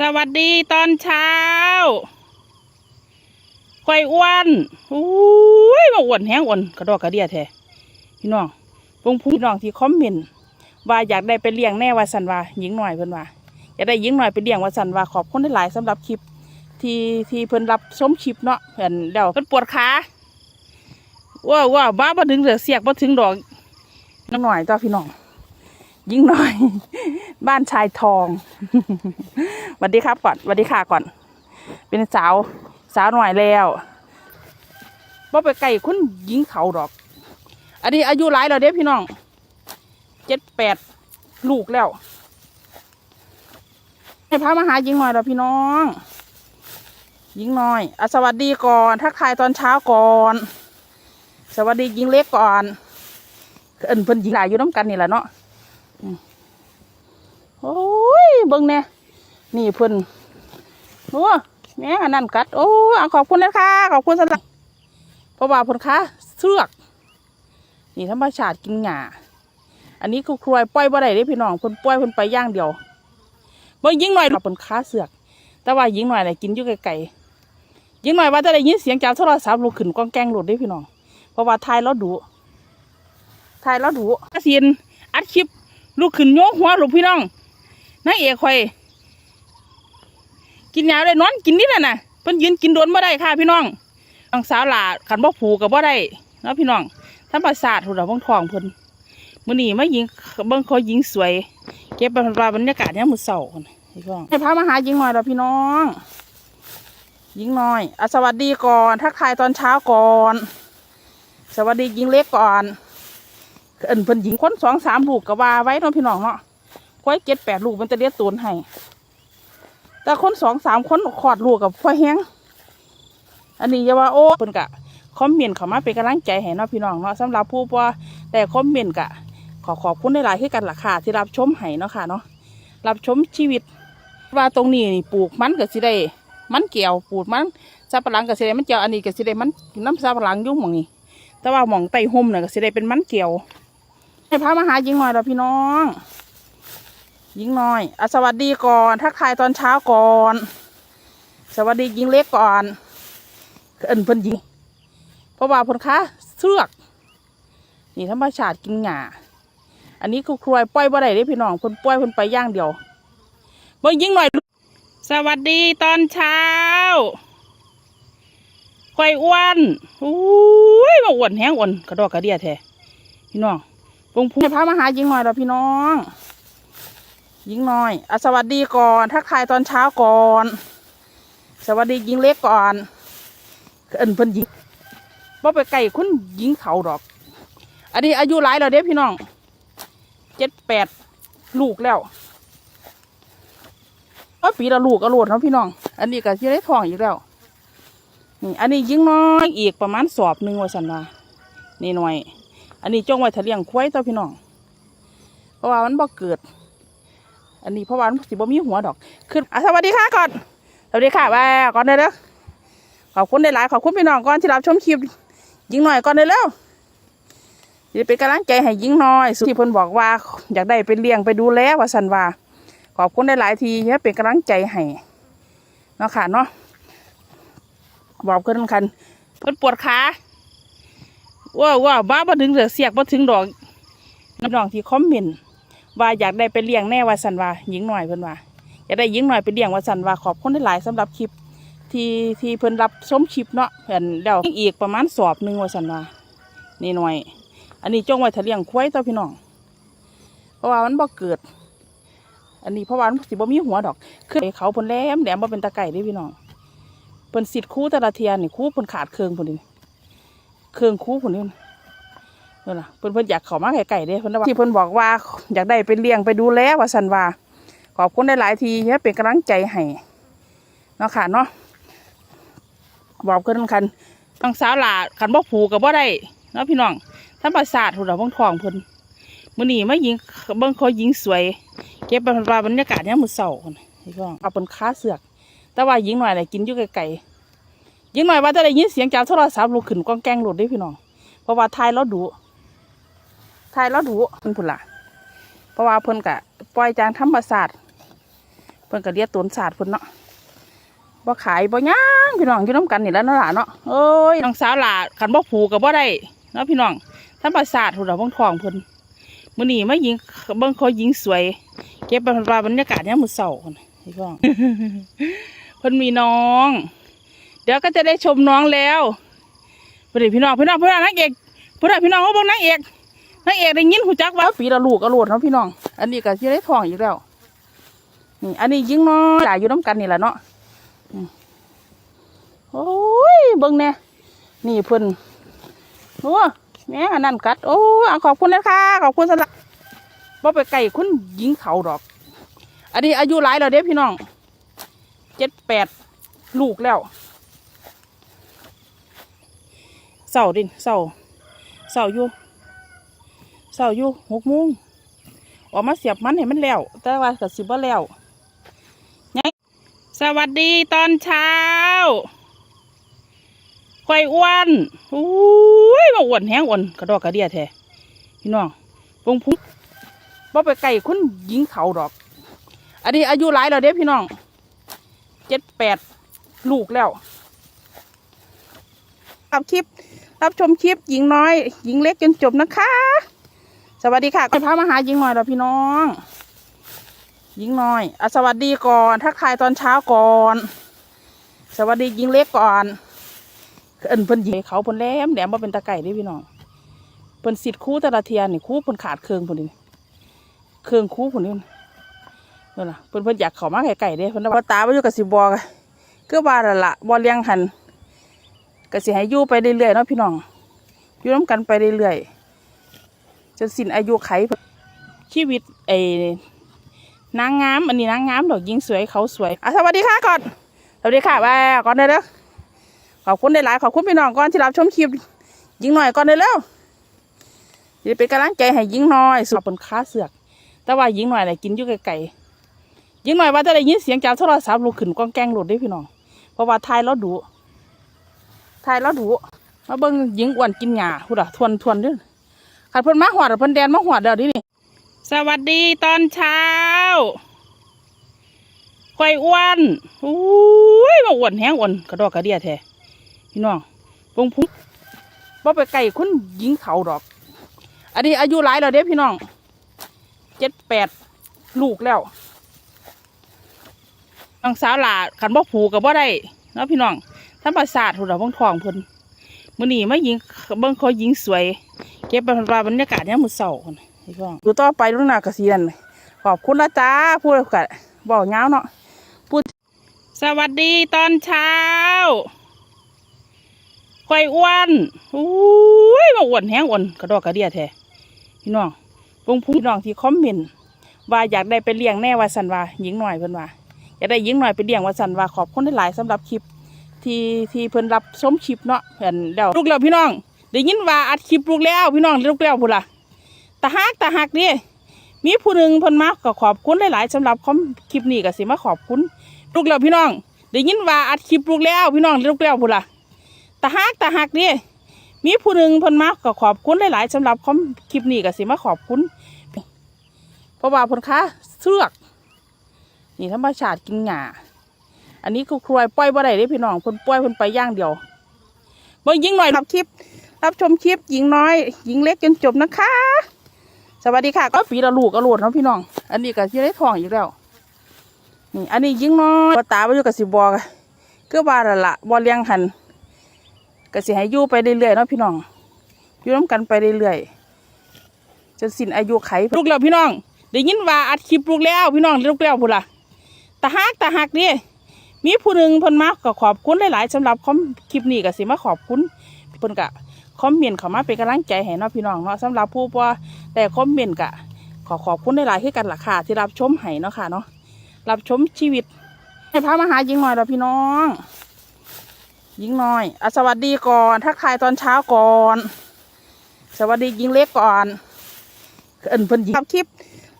สวัสดีตอนเช้าควายอ้วนอุ้ยมาอ้วนแห้งอ้วนกระดอกกระเดียแท้พี่น้องพงพูพี่น้องที่คอมเมนต์ว่าอยากได้ไปเลี้ยงแน่ว่าสันว่าหญิงหน่อยเพิ่นว่าอยากได้หญิงหน่อยไปเลี้ยงว่าสันว่าขอบคุณหลายๆสำหรับคลิป ที่ที่เพิ่นรับชมคลิปเนาะเพิ่นเดี๋ยวเพิ่นปวดขาว้าวว้าวบ้าบ่ถึงเหลือเสียกบ่ถึงดอกน้ำหน่อยต่อพี่น้องหญิงหน่อย บ้านชายทองสวัสดีครับก่อนสวัสดีค่ะก่อน เป็นสาวสาวหน่อยแล้วว่ไปไกลคุณหญิงเขาดอก อันนี้อายุหลายแล้วเด้พี่น้องเจ็ดแปดลูกแล้วให้พามาหาหญิงหน่อยแล้วพี่น้องหญิงหน่อยอสวัสดีก่อนทักทายตอนเช้าก่อน สวัสดีหญิงเล็กก่อนเอินเพิ่นหญิงหลายอยู่น้ำกันนี่แหละเนาะ โอ้ยเบิ่งแน่นี่เพิ่นโอ้แม่อันนั่นกัด โอ้ขอบคุณนะคะขอบคุณสำหรับเพราะว่าเพิ่นคะเสือกนี่ธรรมชาติกินหญ้าอันนี้คือครวยปล่อยบ่ได้เด้พี่น้องเพิ่นปล่อยเพิ่นไปย่างเดียวบ่ยิงหน่อยเพิ่นค้าเสือก แต่ว่ายิงหน่อยน่ะกินอยู่ไกลๆยิงหน่อยว่าจะได้ยินเสียงจากโทรศัพท์ลูกขึ้นก้องแกงหลุดเด้พี่น้อง เพราะว่าทายแล้วดุทายแล้วดุอาเซียนอัดคลิปลูกขึ้นโยกหัวลูกพี่น้อง นางเอกคอยกินยาเลยนอนกินนี่แหละนะเพิ่นยืนกินโดนบ่ได้ค่ะพี่น้องน้องสาวหลาขันบ่ผูกับบ่ได้เนาะพี่น้องทำประสาทหุ่นเราบ้องทองเพิ่นมื้อนี้มายิงเบิ่งเขายิงสวย เก็บเป็นบรรยากาศเนี่ยมื้อเช้าคนพี่น้องให้พามาหายิงหน่อยแล้วพี่น้องยิงหน่อยอสวัสดีก่อนทักทายตอนเช้าก่อน สวัสดียิงเล็กก่อนเอินเพิ่นยิงคนสองสามลูกก็ว่าไว้เนาะพี่น้องเนาะ ควายเจ็ดแปดลูกมันจะเลี้ยงตูนให้ แต่คนสองสามคนขอดลูกกับควายแห้งอันนี้อย่าว่าโอ้เพิ่นกะคอมเมนต์เข้ามาเป็นกำลังใจให้เนาะพี่น้องเนาะสำหรับผู้ว่าแต่คอมเมนต์กะ ขอขอบคุณหลายๆที่กันราคาที่รับชมให้เนาะค่ะเนาะรับชมชีวิต ว่าตรงนี้นี่ปลูกมันก็สิได้มันเกี่ยวปลูกมันสับปะหลังก็สิได้มันเกี่ยวอันนี้ก็สิได้มันน้ำสับปะหลังยุ่งหมองนี้แต่ว่าหมองไตห่มน่ะก็สิได้เป็นมันเกี่ยวให้พามหายิงหน่อยแล้วพี่น้อง หญิงน้อยอสวัสดีก่อน ทักทายตอนเช้าก่อน สวัสดีหญิงเล็กก่อนเอินเพิ่นหญิง เพราะว่าเพิ่นคะเสือกนี่ธรรมชาติกินหญ้าอันนี้คือครวยปล่อยบ่ได้เด้พี่น้องเพิ่นปล่อยเพิ่นไปย่างเดียวเบิ่งหญิงหน่อย สวัสดีตอนเช้าควายอ้วนอุ้ยมาอ้วนแห้งอ้วนกระดอกกระเดียแท้พี่น้องปงพูให้พามาหาหญิงหน่อยแล้วพี่น้อง หญิงน้อยอะสวัสดีก่อน ทักทายตอนเช้าก่อน สวัสดีหญิงเล็กก่อนเอินเพิ่นหญิงว่าไปไกลคุณหญิงเขาดอก อันนี้อายุหลายแล้วเด้พี่น้องเจ็ดแปดลูกแล้วว่าปีละลูกก็โลดเนาะพี่น้อง อันนี้ก็ที่ได้ทองอีกแล้ว นี่ อันนี้ยิ่งน้อยอีกประมาณสอบหนึ่งว่าสันว่านี่หน่อย อันนี้จ้องไว้ทะเลียงควายตัวพี่น้อง เพราะว่ามันบ่เกิด อันนี้เพราะว่ามันสิบ่มีหัวดอกขึ้นอะสวัสดีค่ะก่อนสวัสดีค่ะแม่ก่อนเลยเด้อขอบคุณได้หลายขอบคุณพี่น้องก่อนที่รับชมคลิปยิงหน่อยก่อนเลยเร็วจะเป็นกำลังใจให้ยิงหน่อยสุที่เพิ่นบอกว่าอยากได้ไปเลี้ยงไปดูแลว่าสันว่าขอบคุณได้หลายทีที่เป็นกำลังใจให้เนาะค่ะเนาะบอกเพิ่นคันเพิ่นปวดขาว้าวว้าบ้าบ่ถึงเหลือเสียกบ่ถึงดอกน้องที่คอมเมนต์ ว่าอยากได้ไปเลี้ยงแน่ว่าสันว่าหญิงหน่อยเพิ่นว่าอยากได้หญิงหน่อยไปเลี้ยงว่าสันว่าขอบคุณหลายๆสำหรับคลิปที่ที่เพิ่นรับชมคลิปเนาะเพิ่นเดาอีกประมาณสอบหนึ่งว่าสันว่านี่หน่อย อันนี้จ้องไว้ทะเลียงควายตัวพี่น้อง เพราะว่ามันบ่เกิด อันนี้เพราะว่ามันสิบ่มีหัวดอกขึ้นเขาเพิ่นแหลมแหลมบ่เป็นตะไก่เด้พี่น้องเพิ่นสิทธิ์คู่แต่ละเทียนนี่คู่เพิ่นขาดเครื่องพุ่นนี่เครื่องคู่พุ่นนี่ เพิ่นน่ะเพิ่นเพิ่นอยากเข้ามาไกลๆเด้เพิ่นที่เพิ่นบอกว่าอยากได้ไปเลี้ยงไปดูแลว่าสันว่า ขอบคุณได้หลายทีที่ยเป็นกำลังใจให้เนาะค่ะเนาะบอกเพิ่นคันน้องสาวหลาคันบ่ผูกกับบ่ได้เนาะพี่น้องทำประสาทหุ่นเราบ้องทองเพิ่นมื้อนี้มายิงเบิ่งเขายิงสวย เก็บเป็นบรรยากาศเนี่ยมือเช้าคนพี่น้องเอาเป็นค้าเสือก แต่ว่ายิงหน่อยน่ะกินยู่ไกลๆยิงหน่อยว่าจะได้ยินเสียงจากโทรศัพท์ลูกขึ้นก้องแกงหลุดเด้พี่น้องเพราะว่าทายแล้วดุ ทายแล้วดูเพิ่นพุ่นละเพราะว่าเพิ่นกะปล่อยจางธรรมศาสตร์เพิ่นก็เรียกตนศาสตร์เพิ่นเนาะบ่ขายบ่ย่างพี่น้องอยู่น้ำกันนี่แล้วเนาะล่ะเนาะเอ้ยน้องสาวหล่ะคันบ่ผูกก็บ่ได้เนาะพี่น้องธรรมศาสตร์พุ่นน่ะบิ่งทองเพิ่นมื้อนี้มายิงเบิ่งเขายิงสวย เก็บเป็นว่าบรรยากาศเนี่ยมือเช้าะพี่น้องเพิ่นมีน้อง เดี๋ยวก็จะได้ชมน้องแล้วเพิ่นพี่น้องพี่น้องพี่น้องนางเอกเพิ่นพี่น้องเขาเบิ่งนางเอก นางเอกได้ยินหูจักว่าปีละลูกก็โลดเนาะพี่น้อง อันนี้ก็สิได้ทองอีกแล้ว นี่ อันนี้ยิงน้อยหลายอยู่น้ำกันนี่แหละเนาะโอ้ยเบิ่งแน่นี่เพิ่นโอ้แม่อันนั่นกัด โอ้ขอบคุณนะคะขอบคุณสำหรับบ่ไปไก่คุณยิงเขาดอก อันนี้อายุหลายแล้วเด้พี่น้องเจ็ดแปดลูกแล้วเสาดินเสาเสาอยู่ เสาอยู่หกโมงออกมาเสียบมันให้มันแล้ว แต่ว่าก็สิบ่แล้วสวัสดีตอนเช้าควายอ้วนอุ้ยมาอ้วนแห้งอ้วนกระดอกกระเดียแท้พี่น้องปงพุงบ่ไปไก่คุณยิงเขาดอก อันนี้อายุหลายแล้วเด้พี่น้องเจ็ดแปดลูกแล้วรับคลิป รับชมคลิปหญิงน้อย หญิงเล็กจนจบนะคะ สวัสดีค่ะก็พามาหาหญิงหน้อยแล้วพี่น้องหญิงหน้อยอะสวัสดีก่อนทักทายตอนเช้าก่อน สวัสดีหญิงเล็กก่อนเอินเพิ่นหญิงเขาเพิ่นแหลมแหลมมาเป็นตะไก่ด้พี่น้องเพิ่นสิทธิ์คู่ต่ละเทียนนี่คู่เพิ่นขาดเครื่องเพิ่นนี่เครื่องคู่เพิ่นนี่นั่นล่ะเพิ่นเพิ่นอยากเข้ามาไก่ๆเด้เพิ่นว่าตาบ่อยู่กับสิบอกคือว่านั่นล่ะบ่เลี้ยงหันก็สิให้อยู่ไปเรื่อยๆเนาะพี่น้องอยู่นํกันไปเรื่อยๆ จนสิ้นอายุไขชีวิตไอ้นางงามอันนี้นางงามดอกยิงสวยเขาสวยอะสวัสดีค่ะก่อนสวัสดีค่ะแม่ก่อนเลยเด้อขอบคุณได้หลายขอบคุณพี่น้องก่อนที่รับชมคลิปยิงหน่อยก่อนเลยเร็วจะเป็นกำลังใจให้ยิงหน่อยสุดบนค้าเสือก แต่ว่ายิงหน่อยน่ะกินยู่ไกลๆยิงหน่อยว่าจะได้ยินเสียงจากโทรศัพท์ลูกขึ้นก้องแกงหลุดได้พี่น้องเพราะว่าทายแล้วดุทายแล้วดุมาเบิ่งยิงอ้วนกินหญ้าพูดอะทวนทวนด้วย ขัดเพิ่นมาหอดอะเพิ่นแดนมาหอดเดี๋ยวนี้สวัสดีตอนเช้าควายอ้วนอุ้ยมาอ้วนแห้งอ้วนกระดอกกระเดียแท้พี่น้องปงพุงบ่ไปไก่คุณยิงเขาดอก อันนี้อายุหลายแล้วเด้พี่น้องเจ็ดแปดลูกแล้วน้องสาวหลาขันบ่ผูกกับบ่ได้เนาะพี่น้องธรรมศาสตร์หุ่นเราบ้องทองเพิ่นมื้อนี้มายิงเบิ่งเขายิงสวย เก็บเป็นว่าบรรยากาศเนี่ยมือเสาคนพี่น้องดูต่อไปรุ่นหน้ากระเซียนขอบคุณนะจ้าพูดกับบอกเงาเนาะพูดสวัสดีตอนเช้าควายอ้วนอุ้ยมาอ้วนแห้งอ้วนกระดอกกระเดียแท้พี่น้องพงพูพี่น้องที่คอมเมนต์ว่าอยากได้ไปเลี้ยงแน่ว่าสันว่าหญิงหน่อยเพิ่นว่าอยากได้หญิงหน่อยไปเลี้ยงว่าสันว่าขอบคุณหลายๆสำหรับคลิปที่ที่เพิ่นรับชมคลิปเนาะเพิ่นเดี๋ยวลูกแล้วพี่น้อง ได้ยินว่าอัดคลิปลูกแล้วพี่น้องลูกแล้วพุ่นล่ะตาฮักตาฮักนี่มีผู้หนึ่งเพิ่นมาก็ขอบคุณหลายๆสำหรับคอมคลิปนี้ก็สิมาขอบคุณลูกแล้วพี่น้องได้ยินว่าอัดคลิปลูกแล้วพี่น้องลูกแล้วพุ่นล่ะตาฮักตาฮักนี่มีผู้หนึ่งเพิ่นมาก็ขอบคุณหลายๆสำหรับคอมคลิปนี้ก็สิมาขอบคุณเพราะว่าเพิ่นค้าเสือกนี่ธรรมชาติกินหญ้าอันนี้คือครวยปล่อยบ่ได้เด้พี่น้องเพิ่นปล่อยเพิ่นไปย่างเดียวเบิ่งยิงหน่อยรับคลิป รับชมคลิปหญิงน้อย หญิงเล็กจนจบนะคะ สวัสดีค่ะ ก็ปีละลูกก็โหลดเนาะพี่น้อง อันนี้ก็ที่ได้ทองอยู่แล้วนี่อันนี้ยิงน้อยตาบ่อยู่กับสิบอกคือว่านั่นล่ะบ่เลี้ยงหันก็สิให้อยู่ไปเรื่อยๆเนาะพี่น้องอยู่น้ำกันไปเรื่อยๆจนสิ้นอายุไขลูกแล้วพี่น้องได้ยินว่าอัดคลิปลูกแล้วพี่น้องลูกแล้วพุ่นล่ะตาฮักตาฮักนี่มีผู้หนึ่งเพิ่นมาก็ขอบคุณหลายๆสำหรับคลิปนี้ก็สิมาขอบคุณเพิ่นก็ คอมเมนต์เข้ามาเป็นกำลังใจให้เนาะพี่น้องเนาะสำหรับผู้ว่าแต่คอมเมนต์ก็ขอขอบคุณหลายๆที่กันล่ะค่ะที่รับชมให้เนาะค่ะเนาะรับชมชีวิตให้พามาหาหญิงหน่อยเราพี่น้องหญิงน้อยอสวัสดีก่อนทักทายตอนเช้าก่อน สวัสดีหญิงเล็กก่อนเอินเพิ่นหญิงรับคลิป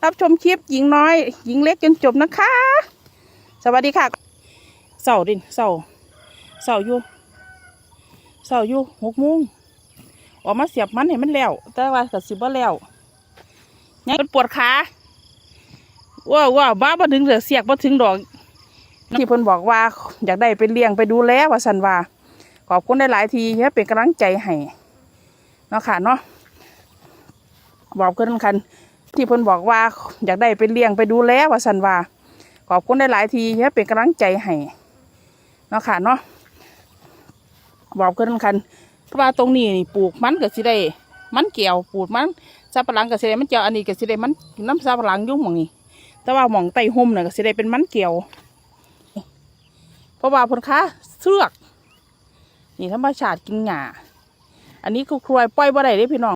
รับชมคลิปหญิงน้อยหญิงเล็กจนจบนะคะ สวัสดีค่ะเสาดินเสาเสาอยู่เสาอยู่หกโมง ออกมาเสียบมันให้มันแล้ว แต่ว่าก็สิบ่แล้วยังเป็นปวดขาว้าวว้าวบ้าบ่ถึงเหลือเสียกบ่ถึงดอกที่เพิ่นบอกว่า อยากได้ไปเลี้ยงไปดูแลว่าสันว่า ขอบคุณได้หลายทีที่เป็นกำลังใจให้เนาะค่ะเนาะบอกเพิ่นคันที่เพิ่นบอกว่า อยากได้ไปเลี้ยงไปดูแลว่าสันว่า ขอบคุณได้หลายทีที่เป็นกำลังใจให้เนาะค่ะเนาะบอกเพิ่นคัน ว่าตรงนี้นี่ปลูกมันก็สิได้ มันเกี่ยวปลูกมันซาปะหลังก็สิได้มันเกี่ยวอันนี้ก็สิได้มันน้ำซาปะหลังยุ่งหมองนี่แต่ว่าหมองไต้ห่มน่ะก็สิได้เป็นมันเกี่ยว เพราะว่าพนค้าเสือก นี่ธรรมชาติกินหงาอันนี้คือครวยปล่อยบ่ได้เด้พี่น้อง